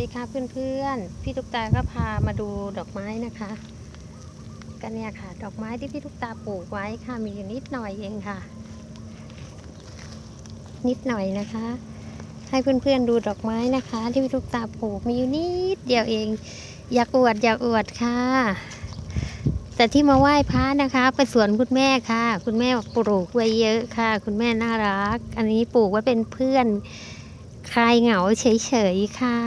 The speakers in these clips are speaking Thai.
ดีค่ะเพื่อนๆ พี่ตุ๊กตาก็พามาดูดอกไม้นะคะก็เนี่ยค่ะ ดอกไม้ที่พี่ตุ๊กตาปลูกไว้ค่ะ มีอยู่นิดหน่อยเองค่ะ นิดหน่อยนะคะ ให้เพื่อนๆดูดอกไม้นะคะ ที่พี่ตุ๊กตาปลูกมีอยู่นิดเดียวเอง อยากอวดอยากอวดค่ะ แต่ที่มาไหว้พระนะคะไปสวนคุณแม่ค่ะ คุณแม่ปลูกไว้เยอะค่ะ คุณแม่น่ารัก อันนี้ปลูกไว้เป็นเพื่อน คลายเหงาเฉยๆค่ะ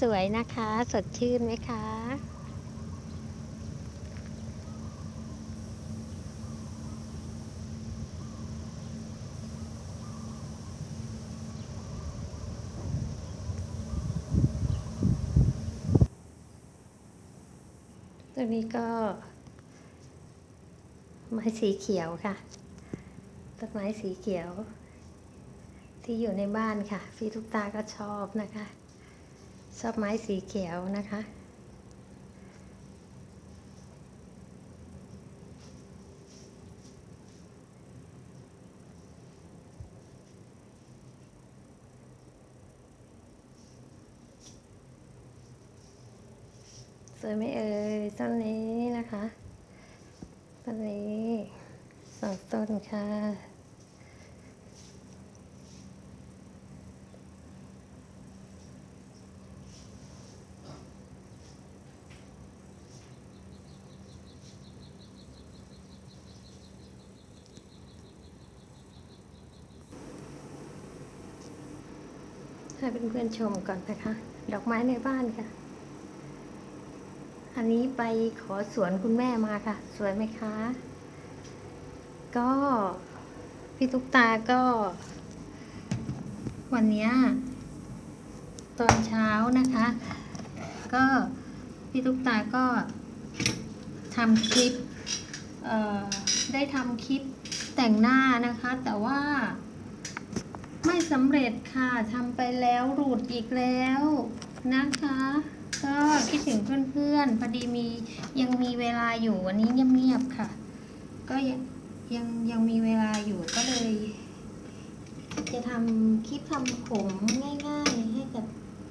สวยๆนะคะ สดชื่นไหมคะตัวนี้ก็ไม้สีเขียวค่ะต้นไม้สีเขียว ที่อยู่ในบ้านค่ะ พี่ทุกตาก็ชอบนะคะ ชอบไม้สีเขียวนะคะ สวยไหมเอ่ยต้นนี้นะคะ ต้นนี้สองต้นค่ะ ให้เพื่อนๆชมก่อนนะคะ ดอกไม้ในบ้านค่ะ อันนี้ไปขอสวนคุณแม่มาค่ะ สวยไหมคะ ก็พี่ตุ๊กตาก็ วันนี้ตอนเช้านะคะ ก็พี่ตุ๊กตาก็ทำคลิปได้ทำคลิปแต่งหน้านะคะ แต่ว่า สำเร็จค่ะทำไปแล้วหลุดอีกแล้วนะคะ ก็คิดถึงเพื่อนๆพอดีมียังมีเวลาอยู่วันนี้เงียบๆค่ะ ก็ยังยังยังมีเวลาอยู่ก็เลย จะทำคลิปทำผมง่ายๆ ให้กับ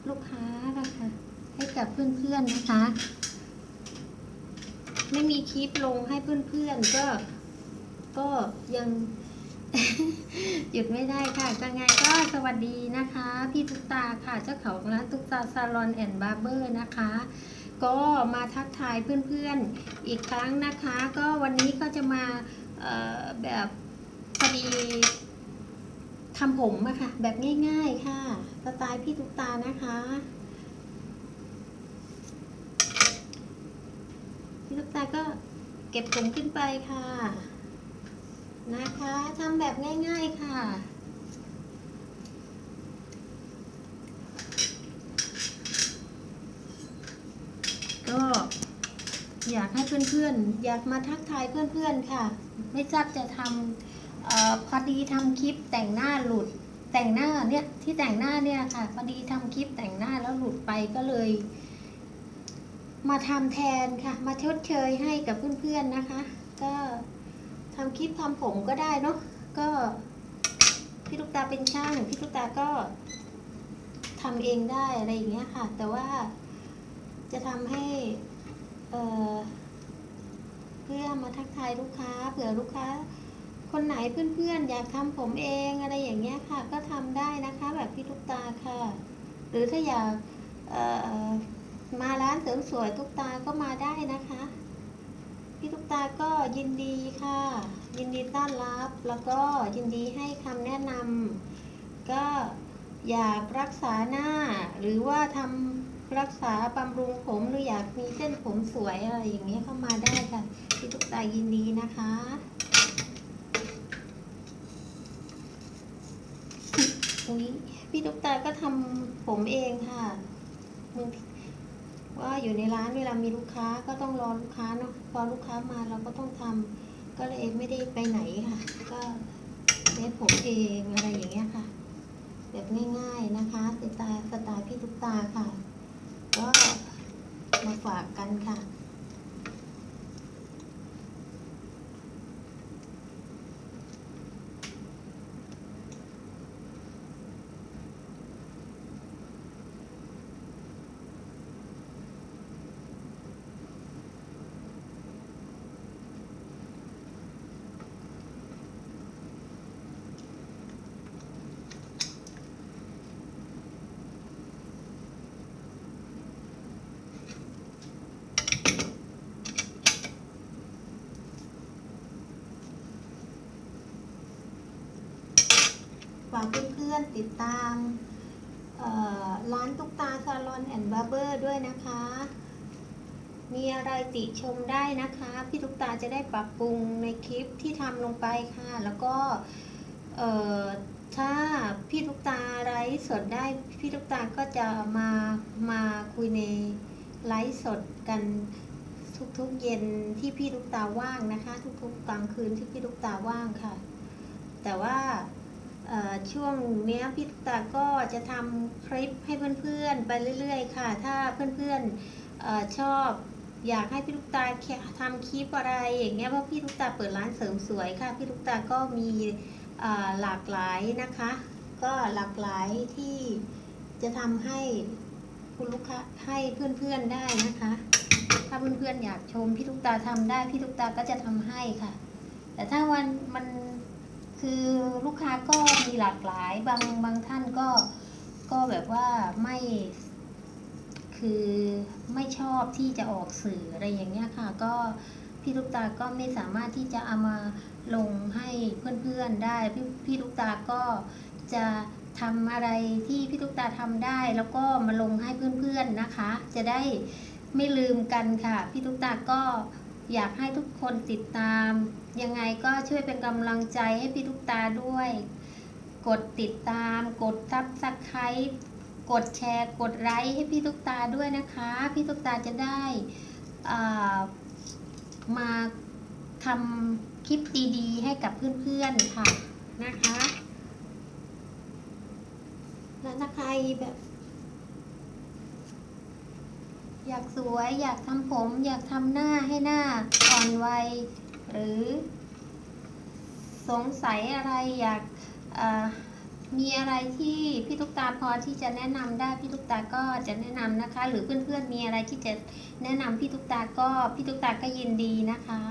ลูกค้านะคะ ให้กับเพื่อนๆนะคะ ไม่มีคลิปลงให้เพื่อนๆก็ก็ยัง หยุดไม่ได้ค่ะก็ไงก็สวัสดีนะคะ พี่ตุ๊กตาค่ะเจ้าของร้านตุ๊กตาซาลอนแอนด์บาร์เบอร์นะคะ ก็มาทักทายเพื่อนๆอีกครั้งนะคะ ก็วันนี้ก็จะมาแบบพอดีทำผมอะค่ะ แบบง่ายๆค่ะสไตล์พี่ตุ๊กตานะคะพี่ตุ๊กตาก็เก็บผมขึ้นไปค่ะ นะคะทำแบบง่าย ๆ ค่ะก็อยากให้เพื่อนๆ อยากมาทักทายเพื่อนๆค่ะ ไม่ทราบจะทำออพอดีทำคลิปแต่งหน้าหลุดแต่งหน้าเนี่ยที่แต่งหน้าเนี่ยค่ะ พอดีทำคลิปแต่งหน้าแล้วหลุดไปก็เลย มาทำแทนค่ะ มาชดเชยให้กับเพื่อนๆนะคะ ก็ ทำคลิปทำผมก็ได้เนาะก็พี่ลูกตาเป็นช่างพี่ลูกตาก็ทำเองได้อะไรอย่างเงี้ยค่ะ แต่ว่าจะทำให้เออเพื่อมาทักทายลูกค้าเผื่อลูกค้า คนไหนเพื่อนๆ อยากทำผมเองอะไรอย่างเงี้ยค่ะ ก็ทำได้นะคะแบบพี่ลูกตาค่ะ หรือถ้าอยากมาร้านเสริมสวยทุกตาก็มาได้นะคะ พี่ตุ๊กตาก็ยินดีค่ะ ยินดีต้อนรับแล้วก็ยินดีให้คำแนะนำก็อยากรักษาหน้า หรือว่าทำรักษาบำรุงผมหรืออยากมีเส้นผมสวยอะไรอย่างเงี้ยเข้ามาได้ค่ะ พี่ตุ๊กตายินดีนะคะอุ๊ยพี่ตุ๊กตาก็ทำผมเองค่ะบางที ว่าอยู่ในร้านเวลามีลูกค้าก็ต้องรอลูกค้าเนาะพอลูกค้ามาเราก็ต้องทำก็เลยไม่ได้ไปไหนค่ะ ก็เซ็ตผมเองอะไรอย่างเงี้ยค่ะ แบบง่ายๆนะคะสไตล์สไตล์พี่ตุ๊กตาค่ะ ก็มาฝากกันค่ะาก เพื่อนๆติดตามร้านตุ๊กตาซาลอนแอนด์บาร์เบอร์ด้วยนะคะ มีอะไรติชมได้นะคะ พี่ตุ๊กตาจะได้ปรับปรุงในคลิปที่ทำลงไปค่ะ แล้วก็ถ้าพี่ตุ๊กตาไลฟ์สดได้พี่ตุ๊กตาก็จะมามาคุยในไลฟ์สดกันทุกๆเย็นที่พี่ตุ๊กตาว่างนะคะ ทุกๆกลางคืนที่พี่ตุ๊กตาว่างค่ะ แต่ว่า ช่วงเนี้ยพี่ตาก็จะทำคลิปให้เพื่อนๆ ไปเรื่อยๆ ค่ะ ถ้าเพื่อนๆอชอบอยากให้พี่ตุ๊กตาทำคลิปอะไรอย่างเงี้ยเพราะพี่ตุ๊กตาเปิดร้านเสริมสวยค่ะ พี่ตุ๊กตาก็มีหลากหลายนะคะ ก็หลากหลายที่จะทำให้คุณลูกค้าให้เพื่อนๆได้นะคะ ถ้าเพื่อนๆอยากชมพี่ตุ๊กตาทำได้พี่ตุ๊กตาก็จะทำให้ค่ะ แต่ถ้าวันมัน คือลูกค้าก็มีหลากหลายบางบางท่านก็ก็แบบว่าไม่คือไม่ชอบที่จะออกสื่ออะไรอย่างเงี้ยค่ะ ก็พี่ลูกตาก็ไม่สามารถที่จะเอามาลงให้เพื่อนๆได้พี่พี่ลูกตาก็จะทำอะไรที่พี่ลูกตาทำได้ แล้วก็มาลงให้เพื่อนๆนะคะ จะได้ไม่ลืมกันค่ะ พี่ลูกตาก็ อยากให้ทุกคนติดตาม ยังไงก็ช่วยเป็นกำลังใจให้พี่ลูกตาด้วย กดติดตาม กดซับสไครต์กดแชร์ กดไลค์ให้พี่ลูกตาด้วยนะคะ พี่ลูกตาจะได้มาทำคลิปดีๆให้กับเพื่อนๆค่ะนะคะ แล้วถ้าใครแบบ อยากสวย อยากทำผม อยากทำหน้าให้หน้าอ่อนวัย หรือสงสัยอะไรอยากมีอะไรที่พี่ตุ๊กตาพอที่จะแนะนำได้พี่ตุ๊กตาก็จะแนะนำนะคะ หรือเพื่อนๆมีอะไรที่จะแนะนำพี่ตุ๊กตาก็พี่ตุ๊กตาก็ยินดีนะคะ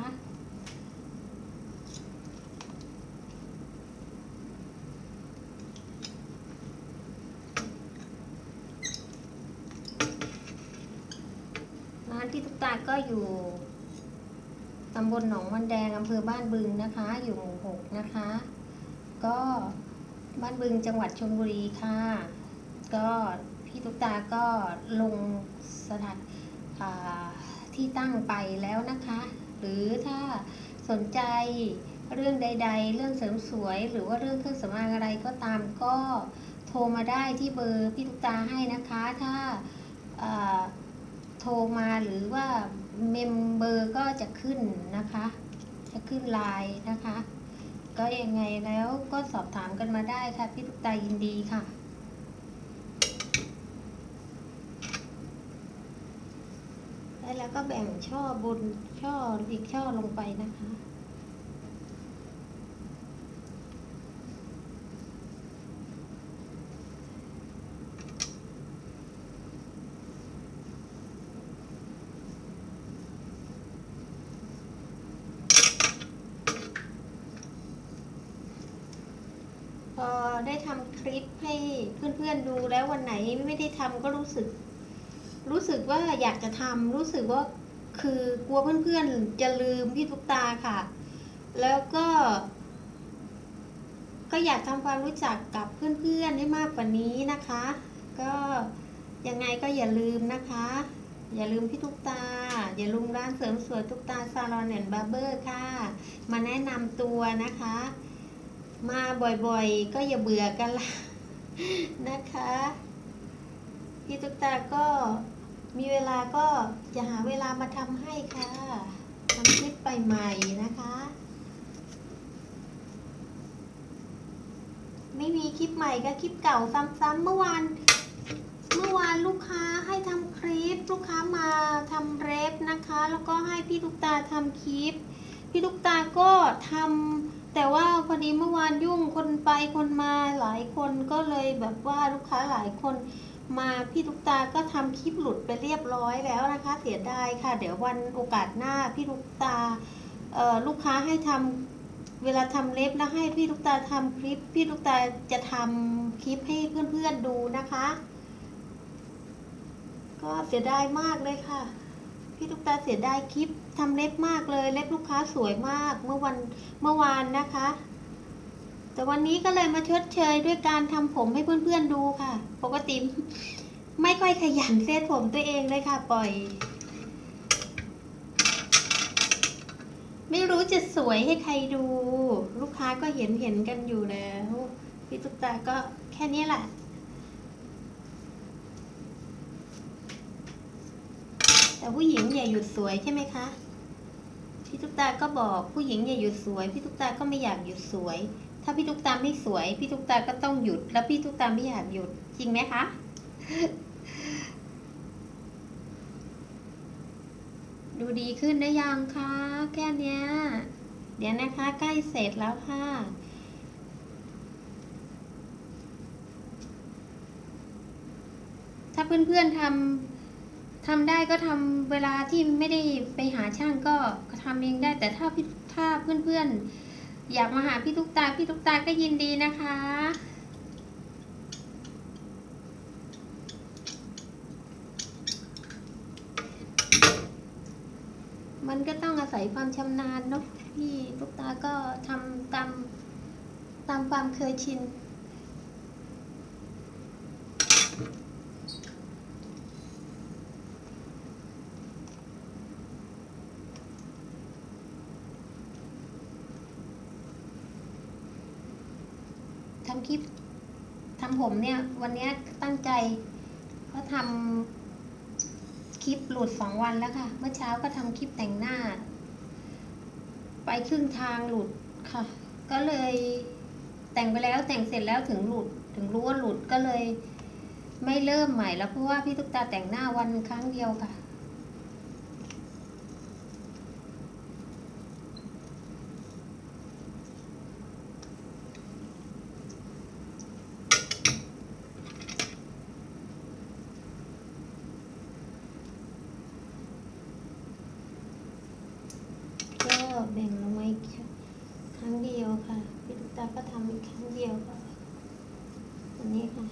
ร้านพี่ตุ๊ ก็อยู่ตำบลหนองมันแดงอำเภอบ้านบึงนะคะ อยู่หมู่หกนะคะ ก็บ้านบึงจังหวัดชลบุรีค่ะ ก็พี่ตุ๊กตาก็ลงสถานที่ตั้งไปแล้วนะคะ หรือถ้าสนใจเรื่องใด ๆ เรื่องเสริมสวยหรือว่าเรื่องเครื่องสำอางอะไรก็ตามก็โทรมาได้ที่เบอร์พี่ตุ๊กตาให้นะคะ ถ้าา ทรมาหรือว่าเมมเบอร์ก็จะขึ้นนะคะ จะขึ้นไลน์นะคะ ก็ยังไงแล้วก็สอบถามกันมาได้ค่ะพี่ตุ๊กตายินดีค่ะแล้วก็แบ่งช่อบนช่ออีกช่อลงไปนะคะ พอ ได้ทำคลิปให้เพื่อนๆดูแล้ววันไหนไม่ได้ทำก็รู้สึก รู้สึกว่าอยากจะทำรู้สึกว่าคือกลัวเพื่อนๆจะลืมพี่ตุ๊กตาค่ะ แล้วก็ ก็อยากทำความรู้จักกับเพื่อนๆให้มากกว่านี้นะคะ ก็ยังไงก็อย่าลืมนะคะ อย่าลืมพี่ตุ๊กตา อย่าลืมร้านเสริมสวยตุ๊กตาซาลอนแอนด์บาร์เบอร์ค่ะ มาแนะนำตัวนะคะ มาบ่อยๆ ก็อย่าเบื่อกันละนะคะ พี่ตุ๊กตาก็มีเวลาก็จะหาเวลามาทำให้ค่ะทำคลิปไปใหม่นะคะ ไม่มีคลิปใหม่ก็คลิปเก่าซ้ำๆเมื่อวานเมื่อวานลูกค้าให้ทำคลิป ลูกค้ามาทำเรฟนะคะ แล้วก็ให้พี่ตุ๊กตาทำคลิป พี่ตุ๊กตาก็ทำ แต่ว่าพอดีเมื่อวานยุ่งคนไปคนมาหลายคนก็เลยแบบว่าลูกค้าหลายคนมาพี่ตุ๊กตาก็ทำคลิปหลุดไปเรียบร้อยแล้วนะคะ เสียดายค่ะ เดี๋ยววันโอกาสหน้าพี่ตุ๊กตาลูกค้าให้ทำเวลาทำเล็บนะให้พี่ตุ๊กตาทำคลิป พี่ตุ๊กตาจะทำคลิปให้เพื่อนๆดูนะคะ ก็เสียดายมากเลยค่ะ พี่ตุ๊กตาเสียดายคลิปทำเล็บมากเลย เล็บลูกค้าสวยมากเมื่อวันเมื่อวานนะคะ แต่วันนี้ก็เลยมาชดเชยด้วยการทำผมให้เพื่อนๆดูค่ะ ปกติไม่ค่อยขยันเซตผมตัวเองเลยค่ะปล่อย ไม่รู้จะสวยให้ใครดู ลูกค้าก็เห็นเห็นกันอยู่แล้ว พี่ตุ๊กตาก็แค่นี้แหละ แต่ผู้หญิงอย่าหยุดสวยใช่ไหมคะ พี่ตุ๊กตาก็บอกผู้หญิงอย่าหยุดสวย พี่ตุ๊กตาก็ไม่อยากหยุดสวย ถ้าพี่ตุ๊กตาไม่สวย พี่ตุ๊กตาก็ต้องหยุด แล้วพี่ตุ๊กตาไม่อยากหยุดจริงไหมคะดูดีขึ้นได้ยังคะแค่เนี้ย เดี๋ยวนะคะใกล้เสร็จแล้วค่ะ ถ้าเพื่อนๆทำ ทำได้ก็ทำเวลาที่ไม่ได้ไปหาช่างก็ก็ทำเองได้ แต่ถ้าพี่ถ้าเพื่อนๆ อยากมาหาพี่ตุ๊กตา พี่ตุ๊กตาก็ยินดีนะคะ มันก็ต้องอาศัยความชำนาญเนาะพี่ตุ๊กตาก็ทำตามตามความเคยชิน ทำคลิปทำผมเนี่ย วันนี้ตั้งใจก็ทำคลิปหลุดสองวันแล้วค่ะ เมื่อเช้าก็ทำคลิปแต่งหน้า ไปครึ่งทางหลุดค่ะ ก็เลยแต่งไปแล้วแต่งเสร็จแล้วถึงหลุด ถึงรู้ว่าหลุดก็เลย ไม่เริ่มใหม่แล้วเพราะว่าพี่ตุ๊กตาแต่งหน้าวันครั้งเดียวค่ะ ก็แบ่งลงมาอีกครั้งเดียวค่ะ พี่ตุ๊กตาก็ทำอีกครั้งเดียวค่ะอันนี้ค่ะ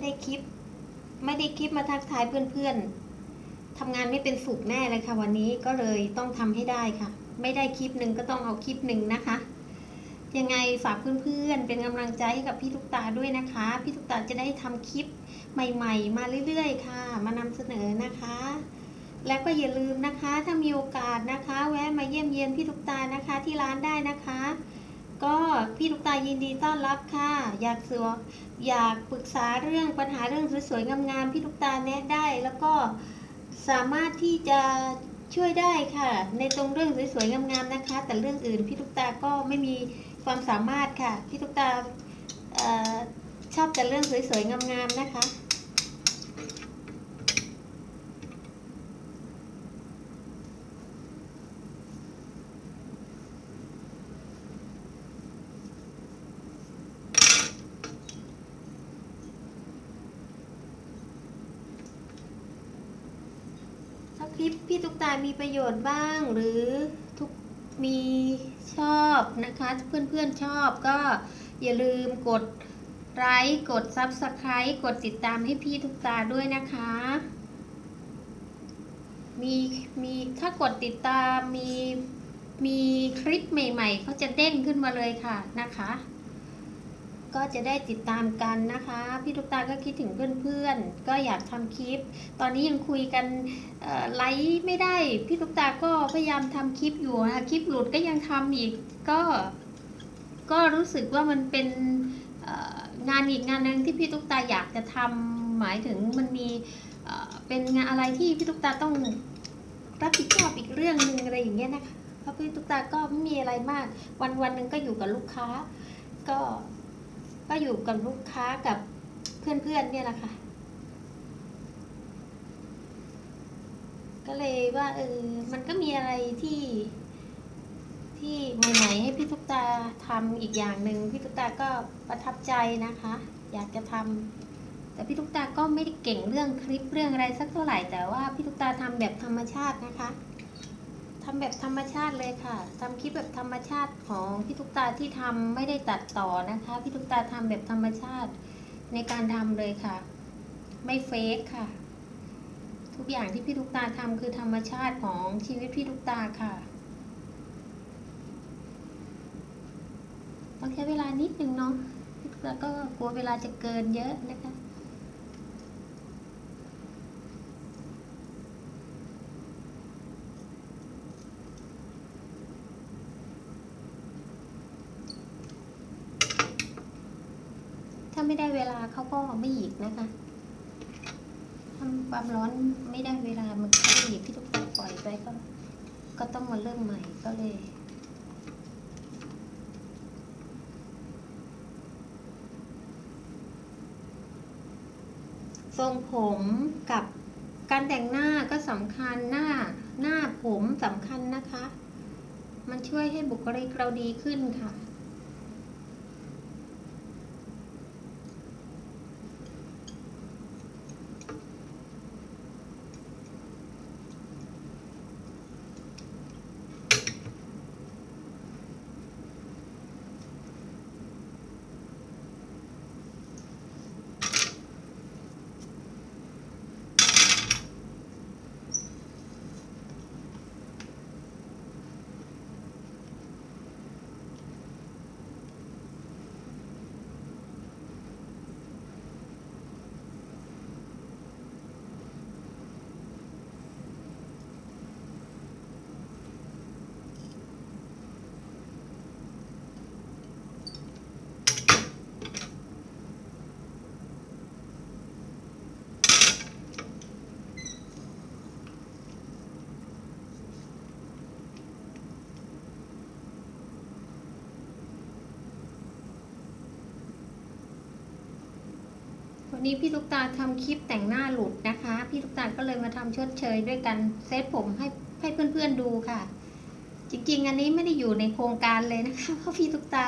ไม่ได้คลิป ไม่ได้คลิปมาทักทายเพื่อนๆทำงานไม่เป็นสุขแน่เลยค่ะ วันนี้ก็เลยต้องทำให้ได้ค่ะ ไม่ได้คลิปหนึ่งก็ต้องเอาคลิปหนึ่งนะคะ ยังไงฝากเพื่อนๆ เป็นกำลังใจให้กับพี่ทุกตาด้วยนะคะ พี่ทุกตาจะได้ทำคลิปใหม่ๆ มาเรื่อยๆ ค่ะ มานำเสนอนะคะ แล้วก็อย่าลืมนะคะ ถ้ามีโอกาสนะคะ แวะมาเยี่ยมเยียนพี่ทุกตานะคะที่ร้านได้นะคะ ก็พี่ทุกตายินดีต้อนรับค่ะ อยากสวอยากปรึกษาเรื่องปัญหาเรื่องสวยๆงามๆพี่ทุกตาแนะได้ แล้วก็สามารถที่จะช่วยได้ค่ะ ในตรงเรื่องสวยๆงามๆนะคะ แต่เรื่องอื่นพี่ทุกตาก็ไม่มีความสามารถค่ะ พี่ทุกตาออชอบแต่เรื่องสวยๆงามๆนะคะ คลิปพี่ตุ๊กตามีประโยชน์บ้าง หรือทุกมีชอบนะคะ เพื่อนๆชอบก็อย่าลืมกดไลค์กด Subscribe กดติดตามให้พี่ตุ๊กตาด้วยนะคะ มีมีถ้ากดติดตามมีมีคลิปใหม่ๆเขาจะเด้งขึ้นมาเลยค่ะนะคะ ก็จะได้ติดตามกันนะคะ พี่ตุ๊กตาก็คิดถึงเพื่อนๆ ก็อยากทำคลิป ตอนนี้ยังคุยกันไลฟ์ไม่ได้ พี่ตุ๊กตาก็พยายามทำคลิปอยู่นะคลิปหลุดก็ยังทำอีก ก็ ก็รู้สึกว่ามันเป็นงานอีกงานหนึ่งที่พี่ตุ๊กตาอยากจะทำหมายถึงมันมีเป็นงานอะไรที่พี่ตุ๊กตาต้องรับผิดชอบอีกเรื่องหนึ่งอะไรอย่างเงี้ยนะคะเพราะพี่ตุ๊กตาก็ไม่มีอะไรมาก วันวันหนึ่งก็อยู่กับลูกค้า ก็ ก็อยู่กับลูกค้ากับเพื่อนๆเนี่ยแหละค่ะ ก็เลยว่าเออมันก็มีอะไรที่ที่ใหม่ๆให้พี่ตุ๊กตาทำอีกอย่างหนึ่งพี่ตุ๊กตาก็ประทับใจนะคะ อยากจะทำแต่พี่ตุ๊กตาก็ไม่ได้เก่งเรื่องคลิปเรื่องอะไรสักเท่าไหร่แต่ว่าพี่ตุ๊กตาทำแบบธรรมชาตินะคะ ทำแบบธรรมชาติเลยค่ะทำคลิปแบบธรรมชาติของพี่ตุ๊กตาที่ทำไม่ได้ตัดต่อนะคะ พี่ตุ๊กตาทำแบบธรรมชาติในการทำเลยค่ะ ไม่เฟกค่ะ ทุกอย่างที่พี่ตุ๊กตาทำคือธรรมชาติของชีวิตพี่ตุ๊กตาค่ะต้องใช้เวลานิดนึงเนาะแล้วก็กลัวเวลาจะเกินเยอะนะคะ ถ้าไม่ได้ เขาก็ไม่หยิกนะคะทำความร้อนไม่ได้เวลามันก็ไม่หยิกที่ทุกคนปล่อยไปก็ ก็ต้องมาเริ่มใหม่ก็เลยทรงผมกับการแต่งหน้าก็สำคัญหน้าหน้าผมสำคัญนะคะ มันช่วยให้บุคลิกเราดีขึ้นค่ะ นี้พี่ลูกตาทำคลิปแต่งหน้าหลุดนะคะ พี่ลูกตาก็เลยมาทำชดเชยด้วยกันเซตผมให้ให้เพื่อนๆดูค่ะ จริงๆ อันนี้ไม่ได้อยู่ในโครงการเลยนะคะเพราะพี่ลูกตา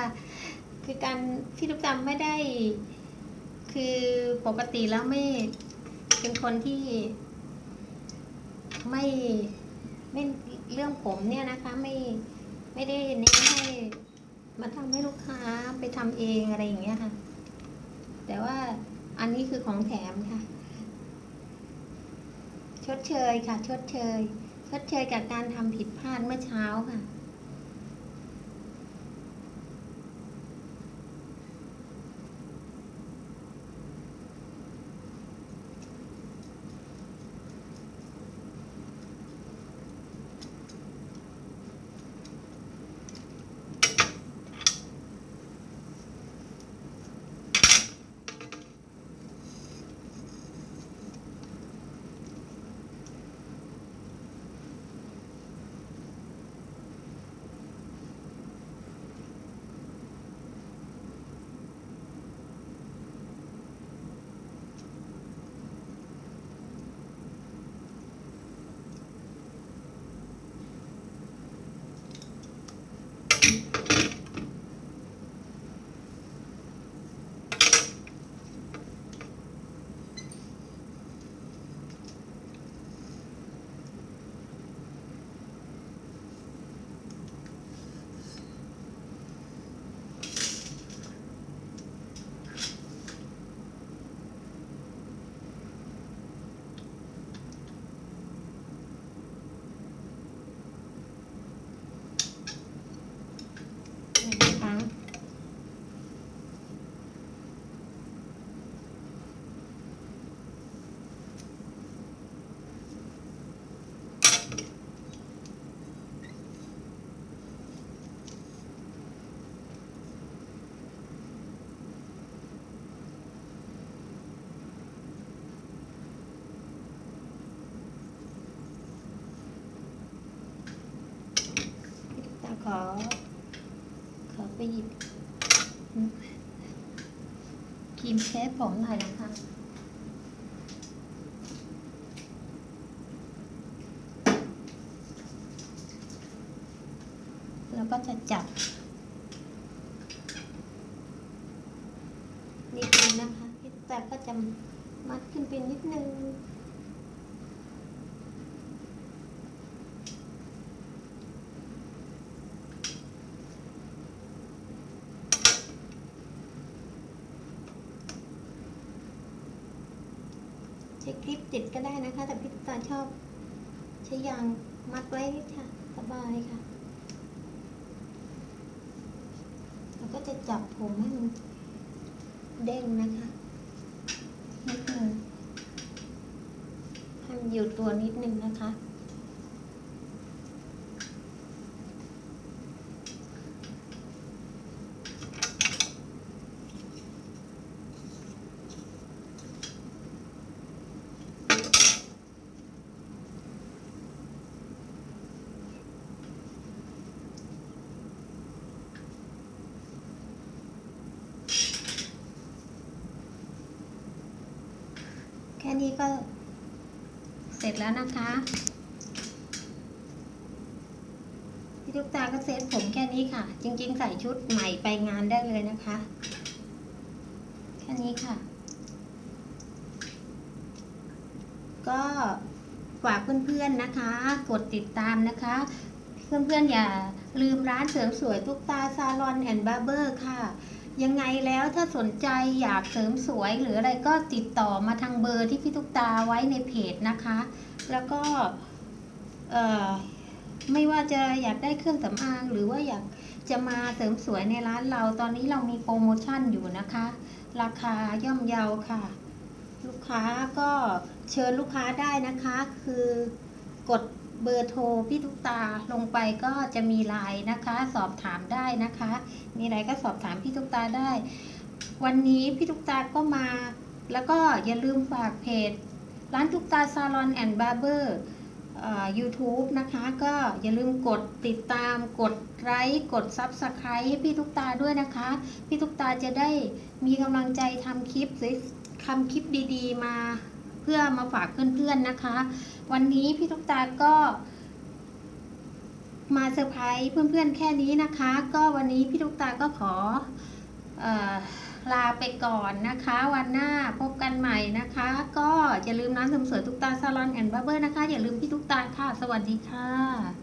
คือการพี่ลูกตาไม่ได้ คือปกติแล้วไม่เป็นคนที่ ไม่ไม่เรื่องผมเนี่ยนะคะ ไม่ไม่ได้เน้นให้มาทำให้ลูกค้าไปทำเองอะไรอย่างเงี้ยค่ะ แต่ว่า อันนี้คือของแถมค่ะ ชดเชยค่ะ ชดเชย ชดเชยกับการทำผิดพลาดเมื่อเช้าค่ะ หยิบครีมเชฟผมหน่อยนะคะแล้วก็จะจับนิดนึงนะคะ แต่ก็จะมัดขึ้นไปนิดนึง ใช้คลิปติดก็ได้นะคะ แต่พี่ตุ๊กตาชอบ ใช้ยางมัดไว้ค่ะ สบายค่ะแล้วก็จะจับผมให้มันเด้งนะคะนิดนึงให้มันอยู่ตัวนิดนึงนะคะ แค่นี้ก็เสร็จ แล้วนะคะพี่ทุกตาก็เซตผมแค่นี้ค่ะ จริง ๆ ใส่ชุดใหม่ไปงานได้เลยนะคะ แค่นี้ค่ะ ก็ฝากเพื่อนๆนะคะ กดติดตามนะคะ เพื่อนๆอย่าลืมร้านเสริมสวยทุกตาซาลอนแอนด์บาร์เบอร์ค่ะ ยังไงแล้วถ้าสนใจอยากเสริมสวยหรืออะไรก็ติดต่อมาทางเบอร์ที่พี่ตุ๊กตาไว้ในเพจนะคะ แล้วก็ไม่ว่าจะอยากได้เครื่องสำอางหรือว่าอยากจะมาเสริมสวยในร้านเราตอนนี้เรามีโปรโมชั่นอยู่นะคะ ราคาย่อมเยาค่ะ ลูกค้าก็เชิญลูกค้าได้นะคะ คือกด เบอร์โทรพี่ทุกตาลงไปก็จะมีไลน์นะคะ สอบถามได้นะคะ มีอะไรก็สอบถามพี่ทุกตาได้ วันนี้พี่ทุกตาก็มา แล้วก็อย่าลืมฝากเพจ ร้านทุกตาซาลอนแอนด์บาร์เบอร์ยูทูบนะคะก็อย่าลืมกดติดตามกดไลค์กด Subscribe ให้พี่ทุกตาด้วยนะคะ พี่ทุกตาจะได้มีกำลังใจทำคลิปสวยทำคลิปดีๆ มา เพื่อมาฝากเพื่อนๆนะคะ วันนี้พี่ทุกตาก็มาเซอร์ไพรส์เพื่อนๆแค่นี้นะคะ ก็วันนี้พี่ทุกตาก็ขอออลาไปก่อนนะคะ วันหน้าพบกันใหม่นะคะ ก็อย่าลืมน้ำเสริมสวยทุกตาซาลอนแอนด์บาร์เบอร์นะคะ อย่าลืมพี่ทุกตาค่ะ สวัสดีค่ะ